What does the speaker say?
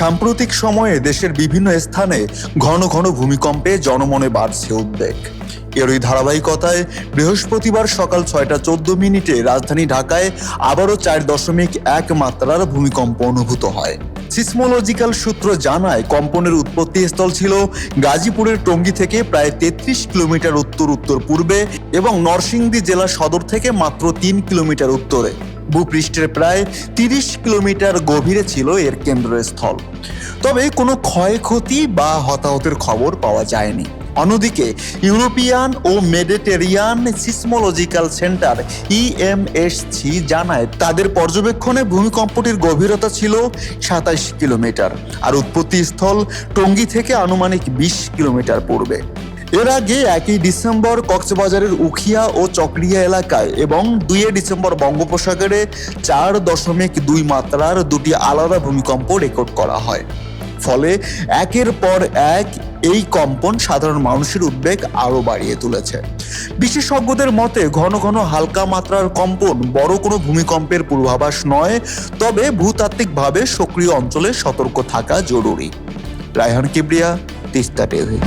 সাম্প্রতিক সময়ে দেশের বিভিন্ন স্থানে ঘন ঘন ভূমিকম্পে জনমনে বাড়ছে উদ্বেগ। এরই ধারাবাহিকতায় বৃহস্পতিবার সকাল ছয়টা চোদ্দ মিনিটে রাজধানী ঢাকায় আবারও চার দশমিক এক মাত্রার ভূমিকম্প অনুভূত হয়। সিসমোলজিক্যাল সূত্র জানায়, কম্পনের উৎপত্তি স্থল ছিল গাজীপুরের টঙ্গী থেকে প্রায় তেত্রিশ কিলোমিটার উত্তর উত্তর পূর্বে এবং নরসিংদী জেলা সদর থেকে মাত্র তিন কিলোমিটার উত্তরে। ভূপৃষ্ঠের প্রায় তিরিশ কিলোমিটার গভীরে ছিল এর কেন্দ্রস্থল। তবে কোনো ক্ষয়ক্ষতি বা হতাহতের খবর পাওয়া যায়নি। অন্যদিকে, ইউরোপিয়ান ও মেডিটেরিয়ান সিসমোলজিক্যাল সেন্টার ইএমএসসি জানায়, তাদের পর্যবেক্ষণে ভূমিকম্পটির গভীরতা ছিল সাতাইশ কিলোমিটার, আর উৎপত্তি স্থল টঙ্গী থেকে আনুমানিক বিশ কিলোমিটার পূর্বে। এর আগে একই ডিসেম্বর কক্সবাজারের উখিয়া ও চকরিয়া এলাকায় এবং দুইয়ে ডিসেম্বর বঙ্গোপসাগরে চার দশমিক দুই মাত্রার দুটি আলাদা ভূমিকম্প রেকর্ড করা হয়। ফলে একের পর এক এই কম্পন সাধারণ মানুষের উদ্বেগ আরও বাড়িয়ে তুলেছে। বিশেষজ্ঞদের মতে, ঘন ঘন হালকা মাত্রার কম্পন বড় কোনো ভূমিকম্পের পূর্বাভাস নয়, তবে ভূতাত্ত্বিকভাবে সক্রিয় অঞ্চলে সতর্ক থাকা জরুরি। Raihan Kibria artista, Pedro.